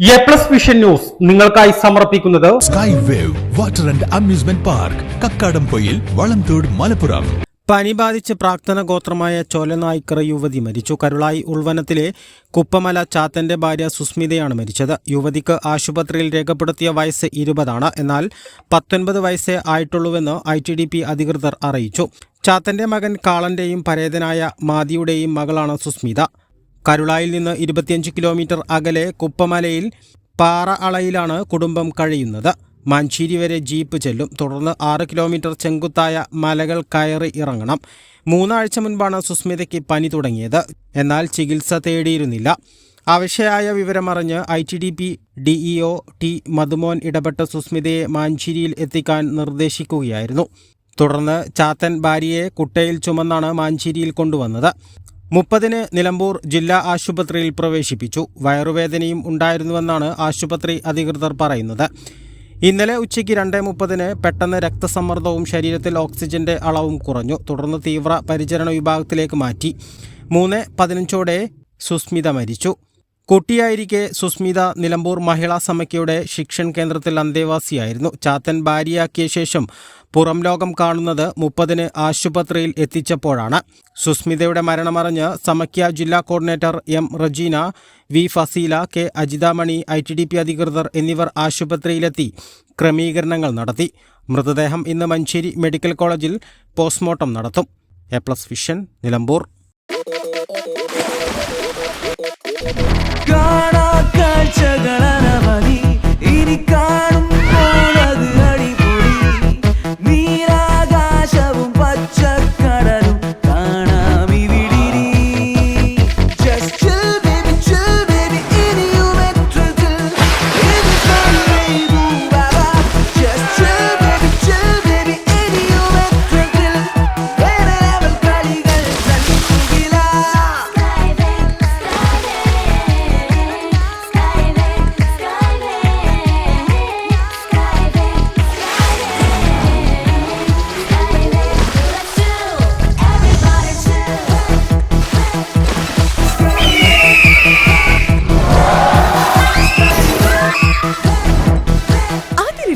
A plus vision news നിങ്ങൾക്കായി സമർപ്പിക്കുന്നത് sky wave water and amusement park Kakkadampoyil Valamthode Malappuram. പനി ബാധിച്ച് പ്രാക്തന ഗോത്രമായ ചോലനായ്ക്കറ യുവതി മരിച്ചു. കരുളായി ഉൾവനത്തിലെ കുപ്പമല ചാത്തന്റെ ഭാര്യ സുസ്മിതയാണ് മരിച്ചത്. യുവതിക്ക് ആശുപത്രിയിൽ രേഖപ്പെടുത്തിയ വയസ്സ് ഇരുപതാണ്. എന്നാൽ പത്തൊൻപത് വയസ്സേ ആയിട്ടുള്ളൂവെന്ന് ഐ ടി ഡി പി അധികൃതർ അറിയിച്ചു. ചാത്തന്റെ മകൻ കാളന്റെയും പരേതനായ മാതിയുടെയും മകളാണ് സുസ്മിത. കരുളായിൽ നിന്ന് ഇരുപത്തിയഞ്ച് കിലോമീറ്റർ അകലെ കുപ്പമലയിൽ പാറ അളയിലാണ് കുടുംബം കഴിയുന്നത്. മാഞ്ചേരി വരെ ജീപ്പ് ചെല്ലും. തുടർന്ന് ആറ് കിലോമീറ്റർ ചെങ്കുത്തായ മലകൾ കയറി ഇറങ്ങണം. മൂന്നാഴ്ച മുൻപാണ് സുസ്മിതയ്ക്ക് പനി തുടങ്ങിയത്. എന്നാൽ ചികിത്സ തേടിയിരുന്നില്ല. ആവശ്യമായ വിവരമറിഞ്ഞ് I T D P D E O T Madhumon ഇടപെട്ട് സുസ്മിതയെ മാഞ്ചേരിയിൽ എത്തിക്കാൻ നിർദ്ദേശിക്കുകയായിരുന്നു. തുടർന്ന് ചാത്തൻ ഭാര്യയെ കുട്ടയിൽ ചുമന്നാണ് മാഞ്ചേരിയിൽ കൊണ്ടുവന്നത്. മുപ്പതിന് നിലമ്പൂർ ജില്ലാ ആശുപത്രിയിൽ പ്രവേശിപ്പിച്ചു. വയറുവേദനയും ഉണ്ടായിരുന്നുവെന്നാണ് ആശുപത്രി അധികൃതർ പറയുന്നത്. ഇന്നലെ ഉച്ചയ്ക്ക് രണ്ടേ മുപ്പതിന് പെട്ടെന്ന് രക്തസമ്മർദ്ദവും ശരീരത്തിൽ ഓക്സിജന്റെ അളവും കുറഞ്ഞു. തുടർന്ന് തീവ്ര പരിചരണ വിഭാഗത്തിലേക്ക് മാറ്റി. മൂന്ന് പതിനഞ്ചോടെ സുസ്മിത മരിച്ചു. കുട്ടിയായിരിക്കെ സുസ്മിത നിലമ്പൂർ മഹിളാ സമിതിയുടെ ശിക്ഷൺ കേന്ദ്രത്തിൽ അന്തേവാസിയായിരുന്നു. ചാത്തൻ ഭാര്യയാക്കിയ ശേഷം പുറം ലോകം കാണുന്നത് മുപ്പതിന് ആശുപത്രിയിൽ എത്തിച്ചപ്പോഴാണ്. സുസ്മിതയുടെ മരണമറിഞ്ഞ് സമക്യ ജില്ലാ coordinator M Rajeena V Faseela K Ajithamani I T D P അധികൃതർ എന്നിവർ ആശുപത്രിയിലെത്തി ക്രമീകരണങ്ങൾ നടത്തി. മൃതദേഹം ഇന്ന് മഞ്ചേരി മെഡിക്കൽ കോളേജിൽ പോസ്റ്റ്മോർട്ടം നടത്തും. A plus vision Nilambur. God